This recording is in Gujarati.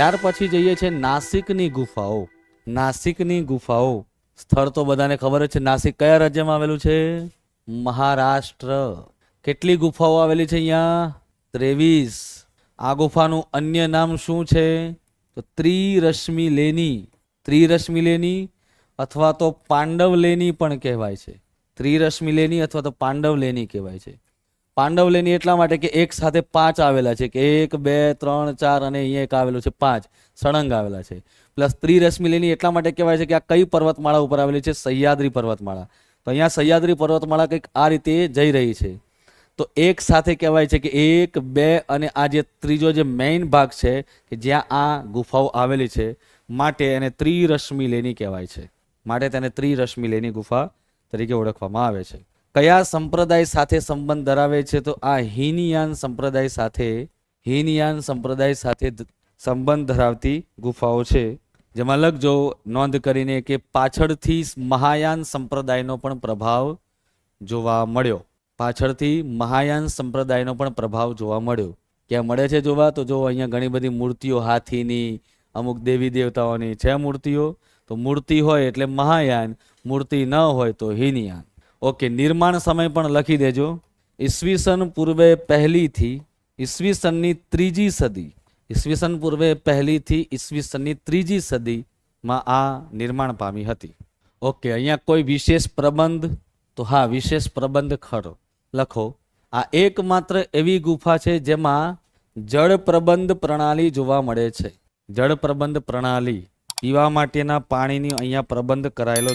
ત્યાર પછી જઈએ છે નાસિકની ગુફાઓ. નાસિકની ગુફાઓ. સ્થળ તો બધાને ખબર જ છે, નાસિક કયા રાજ્યમાં આવેલું છે? મહારાષ્ટ્ર. કેટલી ગુફાઓ આવેલી છે અહીંયા? ત્રેવીસ. આ ગુફાનું અન્ય નામ શું છે? તો ત્રિરશ્મિ લેની. ત્રિરશ્મિ લેની અથવા તો પાંડવ લેની પણ કહેવાય છે. ત્રિરશ્મિ લેની અથવા તો પાંડવ લેની કહેવાય છે. પાંડવ લેની એટલા માટે કે એક સાથે પાંચ આવેલા છે, કે એક, બે, ત્રણ, ચાર અને અહીંયા એક આવેલું છે, પાંચ સળંગ આવેલા છે. પ્લસ ત્રિરશ્મિ લેની એટલા માટે કહેવાય છે કે આ કઈ પર્વતમાળા ઉપર આવેલી છે? સહ્યાદ્રી પર્વતમાળા. તો અહીંયા સહ્યાદ્રી પર્વતમાળા કંઈક આ રીતે જઈ રહી છે. તો એક સાથે કહેવાય છે કે એક, બે અને આ જે ત્રીજો જે મેઇન ભાગ છે, કે જ્યાં આ ગુફાઓ આવેલી છે, માટે એને ત્રિરશ્મિ લેની કહેવાય છે. માટે તેને ત્રિરશ્મિ લેની ગુફા તરીકે ઓળખવામાં આવે છે. કયા સંપ્રદાય સાથે સંબંધ ધરાવે છે? તો આ હિનયાન સંપ્રદાય સાથે, હિનયાન સંપ્રદાય સાથે સંબંધ ધરાવતી ગુફાઓ છે. જેમાં લખજો, નોંધ કરીને કે પાછળથી મહાયાન સંપ્રદાયનો પણ પ્રભાવ જોવા મળ્યો. પાછળથી મહાયાન સંપ્રદાયનો પણ પ્રભાવ જોવા મળ્યો. ક્યાં મળે છે જોવા? તો જો અહીંયા ઘણી બધી મૂર્તિઓ હાથીની, અમુક દેવી દેવતાઓની છે મૂર્તિઓ. તો મૂર્તિ હોય એટલે મહાયાન, મૂર્તિ ન હોય તો હીનયાન. ઓકે, નિર્માણ સમય પણ લખી દેજો. ઈસવીસન પૂર્વે પહેલીથી, ઈસવીસનની ત્રીજી સદી. ઈસવીસન પૂર્વે પહેલીથી, ઈસવીસનની ત્રીજી સદીમાં આ નિર્માણ પામી હતી. ઓકે, અહીંયા કોઈ વિશેષ પ્રબંધ? તો હા, વિશેષ પ્રબંધ ખરો. લખો. આ એકમાત્ર એવી ગુફા છે જેમાં જળ પ્રબંધ પ્રણાલી જોવા મળે છે. જળ પ્રબંધ પ્રણાલી. પીવા માટેના પાણીની અહીંયા પ્રબંધ કરાયેલો